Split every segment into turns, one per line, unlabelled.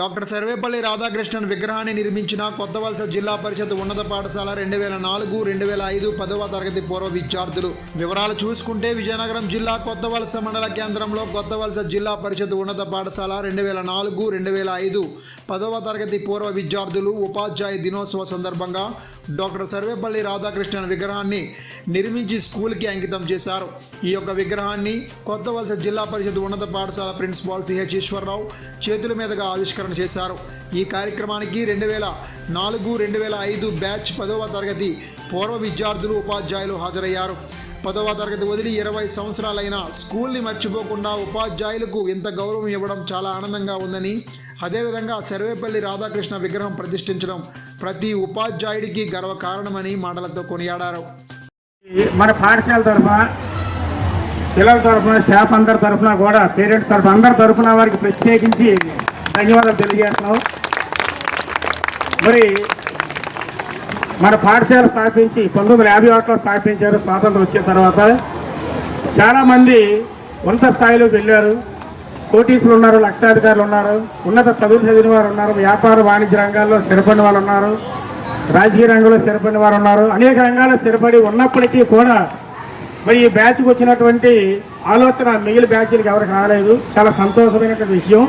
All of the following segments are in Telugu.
డాక్టర్ సర్వేపల్లి రాధాకృష్ణన్ విగ్రహాన్ని నిర్మించిన కొత్త వలస జిల్లా పరిషత్ ఉన్నత పాఠశాల రెండు వేల నాలుగు రెండు వేల ఐదు పదవ తరగతి పూర్వ విద్యార్థులు. వివరాలు చూసుకుంటే విజయనగరం జిల్లా కొత్త వలస మండల కేంద్రంలో కొత్త వలస జిల్లా పరిషత్ ఉన్నత పాఠశాల రెండు వేల నాలుగు రెండు వేల ఐదు పదవ తరగతి పూర్వ విద్యార్థులు ఉపాధ్యాయ దినోత్సవ సందర్భంగా డాక్టర్ సర్వేపల్లి రాధాకృష్ణన్ విగ్రహాన్ని నిర్మించి స్కూల్కి అంకితం చేశారు. ఈ యొక్క విగ్రహాన్ని కొత్త వలస జిల్లా పరిషత్ ఉన్నత పాఠశాల ప్రిన్సిపాల్ సిహెచ్ ఈశ్వరరావు చేతుల మీదుగా ఆవిష్కరణ చేశారు. ఈ కార్యక్రమానికి రెండు వేల నాలుగు రెండు వేల ఐదు బ్యాచ్ పదవ తరగతి పూర్వ విద్యార్థులు ఉపాధ్యాయులు హాజరయ్యారు. పదవ తరగతి వదిలి ఇరవై సంవత్సరాలైన స్కూల్ని మర్చిపోకుండా ఉపాధ్యాయులకు ఇంత గౌరవం ఇవ్వడం చాలా ఆనందంగా ఉందని అదేవిధంగా సర్వేపల్లి రాధాకృష్ణ విగ్రహం ప్రతిష్ఠించడం ప్రతి ఉపాధ్యాయుడికి గర్వ కారణమని మాటలతో కొనియాడారు.
మన పాఠశాల తరఫున పిల్లల తరఫున స్టాఫ్ అందరి తరఫున కూడా పేరెంట్స్ తరఫున అందరి తరఫున వారికి ప్రత్యేకించి ధన్యవాదాలు తెలియజేస్తున్నాం. మరి మన పాఠశాల స్థాపించి పంతొమ్మిది వందల యాభై ఒకటిలో స్థాపించారు స్వాతంత్రం వచ్చిన తర్వాత. చాలామంది ఉన్నత స్థాయిలోకి వెళ్ళారు. కోటీసులు ఉన్నారు లక్షాధికారులు ఉన్నారు. ఉన్నత చదువులు చదివిన వారు ఉన్నారు. వ్యాపార వాణిజ్య రంగాల్లో స్థిరపడిన వాళ్ళు ఉన్నారు. రాజకీయ రంగంలో స్థిరపడిన వారు ఉన్నారు. అనేక రంగాల్లో స్థిరపడి ఉన్నప్పటికీ కూడా మరి ఈ బ్యాచ్కి వచ్చినటువంటి ఆలోచన మిగిలిన బ్యాచ్లకు ఎవరికి రాలేదు. చాలా సంతోషమైనటువంటి విషయం.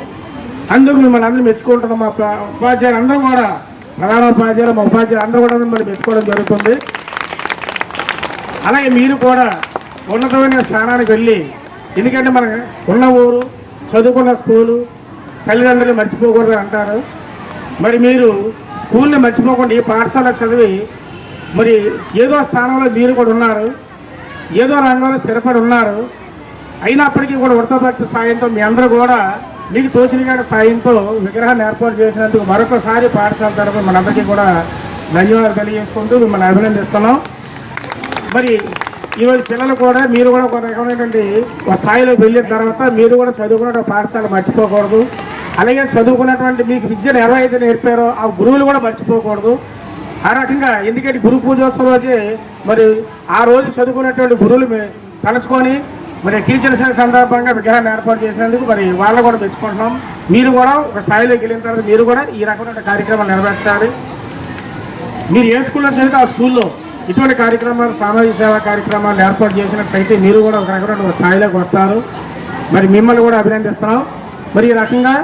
అందుకు మిమ్మల్ని అందరూ మెచ్చుకుంటున్నాం. మా ఉపాధ్యాయులు అందరూ కూడా ప్రధాన ఉపాధ్యాయులు మా ఉపాధ్యాయులు అందరూ కూడా మిమ్మల్ని మెచ్చుకోవడం జరుగుతుంది. అలాగే మీరు కూడా ఉన్నతమైన స్థానానికి వెళ్ళి ఎందుకంటే మన ఉన్న ఊరు చదువుకున్న స్కూలు తల్లిదండ్రులు మర్చిపోకూడదు అంటారు. మరి మీరు స్కూల్ని మర్చిపోకుండా ఈ పాఠశాల చదివి మరి ఏదో స్థానంలో మీరు కూడా ఉన్నారు ఏదో రంగంలో స్థిరపడి ఉన్నారు. అయినప్పటికీ కూడా వృత్తభక్తి సాయంతో మీ అందరూ కూడా మీకు తోచిన కాడ సాయంతో విగ్రహాన్ని ఏర్పాటు చేసినందుకు మరొకసారి పాఠశాల తరఫున మనందరికీ కూడా ధన్యవాదాలు తెలియజేసుకుంటూ మిమ్మల్ని అభినందిస్తున్నాం. మరి ఈరోజు పిల్లలు కూడా మీరు కూడా ఒక రకమైనటువంటి ఒక స్థాయిలో వెళ్ళిన తర్వాత మీరు కూడా చదువుకున్న పాఠశాల మర్చిపోకూడదు. అలాగే చదువుకున్నటువంటి మీకు విద్యను ఎలా అయితే నేర్పారో ఆ గురువులు కూడా మర్చిపోకూడదు. ఆ రకంగా ఎందుకంటే గురు పూజోత్సవం రోజే మరి ఆ రోజు చదువుకున్నటువంటి గురువులు తలుచుకొని మరి టీచర్స్ సందర్భంగా విగ్రహాన్ని ఏర్పాటు చేసినందుకు మరి వాళ్ళు కూడా మెచ్చుకుంటున్నాం. మీరు కూడా ఒక స్థాయిలోకి వెళ్ళిన తర్వాత మీరు కూడా ఈ రకమైన కార్యక్రమాలు నెరవేర్చాలి. మీరు ఏ స్కూల్లో చదివితే ఆ స్కూల్లో ఇటువంటి కార్యక్రమాలు సామాజిక సేవా కార్యక్రమాలు ఏర్పాటు చేసినట్లయితే మీరు కూడా ఒక రకమైన ఒక స్థాయిలోకి వస్తారు. మరి మిమ్మల్ని కూడా అభినందిస్తున్నాం. మరి ఈ రకంగా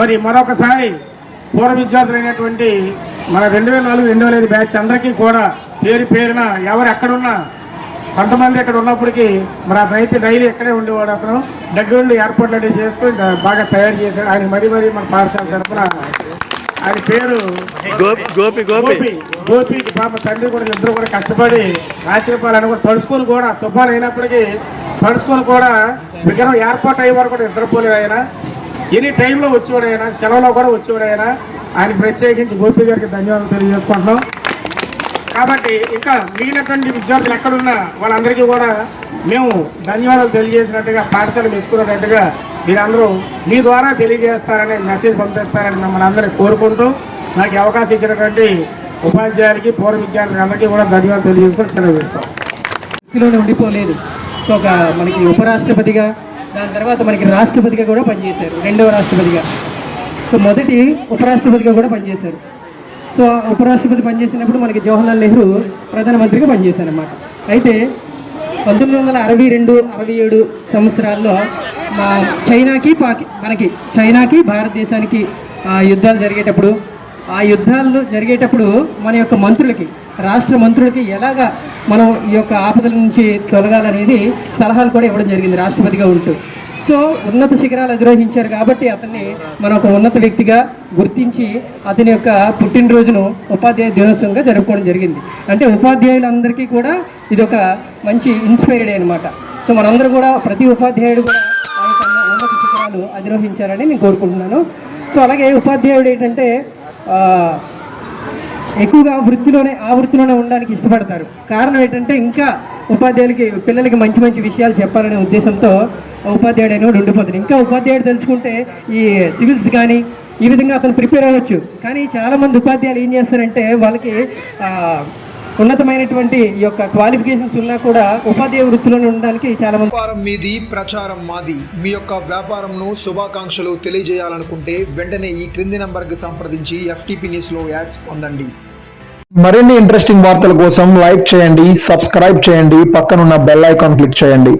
మరి మరొకసారి పూర్వ విద్యార్థులైనటువంటి మన రెండు వేల నాలుగు రెండు వేల ఐదు బ్యాచ్ అందరికీ కూడా పేరు పేరున ఎవరు ఎక్కడున్నా కొంతమంది ఇక్కడ ఉన్నప్పటికీ మరి అతను అయితే డైలీ ఇక్కడే ఉండేవాడు అతను. దగ్గరుండి ఏర్పాట్లు అన్ని చేసుకుని బాగా తయారు చేశాడు. ఆయన మరీ మరీ మన పాఠశాల తరఫున ఆయన పేరు
గోపి గోపి గోపి.
పాప తండ్రి కూడా ఇద్దరు కూడా కష్టపడి రాత్రిపాలని కూడా తడుచుకొని కూడా తుఫాన్ అయినప్పటికీ తడుచుకొని కూడా విగ్రహం ఏర్పాటు అయ్యే వరకు కూడా నిద్రపోలేదు ఆయన. ఎనీ టైంలో వచ్చేవాడు ఆయన. సెలవులో కూడా వచ్చేవాడు ఆయన. ఆయన ప్రత్యేకించి గోపి గారికి ధన్యవాదాలు తెలియజేసుకుంటున్నాం. కాబట్టి ఇంకా మిగిలినటువంటి విద్యార్థులు ఎక్కడున్నా వాళ్ళందరికీ కూడా మేము ధన్యవాదాలు తెలియజేసినట్టుగా పాఠశాల మెచ్చుకున్నట్టుగా మీరందరూ మీ ద్వారా తెలియజేస్తారని మెసేజ్ పంపిస్తారని మిమ్మల్ని అందరినీ కోరుకుంటూ నాకు అవకాశం ఇచ్చినటువంటి ఉపాధ్యాయులకి పూర్వ విద్యార్థులకి అందరికీ కూడా ధన్యవాదాలు తెలియజేసుకొని సెలవు
ఉండిపోలేదు. సో ఒక మనకి ఉపరాష్ట్రపతిగా దాని తర్వాత మనకి రాష్ట్రపతిగా కూడా పనిచేశారు. రెండవ రాష్ట్రపతిగా. సో మొదటి ఉపరాష్ట్రపతిగా కూడా పనిచేశారు. సో ఉపరాష్ట్రపతి పనిచేసినప్పుడు మనకి జవహర్లాల్ నెహ్రూ ప్రధానమంత్రిగా పనిచేశారన్నమాట. అయితే పంతొమ్మిది వందల అరవై రెండు అరవై ఏడు సంవత్సరాల్లో మా చైనాకి పాకి మనకి చైనాకి భారతదేశానికి ఆ యుద్ధాలు జరిగేటప్పుడు ఆ యుద్ధాలు జరిగేటప్పుడు మన యొక్క మంత్రులకి రాష్ట్ర మంత్రులకి ఎలాగా మనం ఈ యొక్క ఆపదల నుంచి తొలగాలనేది సలహాలు కూడా ఇవ్వడం జరిగింది రాష్ట్రపతిగా ఉంటూ. సో ఉన్నత శిఖరాలు అధిరోహించారు కాబట్టి అతన్ని మనం ఒక ఉన్నత వ్యక్తిగా గుర్తించి అతని యొక్క పుట్టినరోజును ఉపాధ్యాయ దినోత్సవంగా జరుపుకోవడం జరిగింది. అంటే ఉపాధ్యాయులందరికీ కూడా ఇది ఒక మంచి ఇన్స్పైర్డ్ అనమాట సో మనందరూ కూడా ప్రతి ఉపాధ్యాయుడు కూడా ఉన్నత శిఖరాలు అధిరోహించారని నేను కోరుకుంటున్నాను. సో అలాగే ఉపాధ్యాయుడు ఏంటంటే ఎక్కువగా వృత్తిలోనే ఆ వృత్తిలోనే ఉండడానికి ఇష్టపడతారు. కారణం ఏంటంటే ఇంకా ఉపాధ్యాయులకి పిల్లలకి మంచి మంచి విషయాలు చెప్పాలనే ఉద్దేశంతో ఉపాధ్యాయుడు అనేవాడు ఉండిపోతాడు. ఇంకా ఉపాధ్యాయుడు తెలుసుకుంటే ఈ సివిల్స్ కానీ ఈ విధంగా అతను ప్రిపేర్ అవ్వచ్చు. కానీ చాలామంది ఉపాధ్యాయులు ఏం చేస్తారంటే వాళ్ళకి ఉన్నతమైనటువంటి ఈ యొక్క క్వాలిఫికేషన్స్ ఉన్నా కూడా ఉపాధ్యాయ వృత్తిలో ఉండడానికి చాలా మంది
వ్యాపారం మీది ప్రచారం మాది. మీ యొక్క వ్యాపారంను శుభాకాంక్షలు తెలియజేయాలనుకుంటే వెంటనే ఈ క్రింది నంబర్కి సంప్రదించి ఎఫ్టీపీ న్యూస్లో యాడ్స్ పొందండి.
మరిన్ని ఇంట్రెస్టింగ్ వార్తల కోసం లైక్ చేయండి సబ్స్క్రైబ్ చేయండి పక్కనున్న బెల్ ఐకాన్ క్లిక్ చేయండి.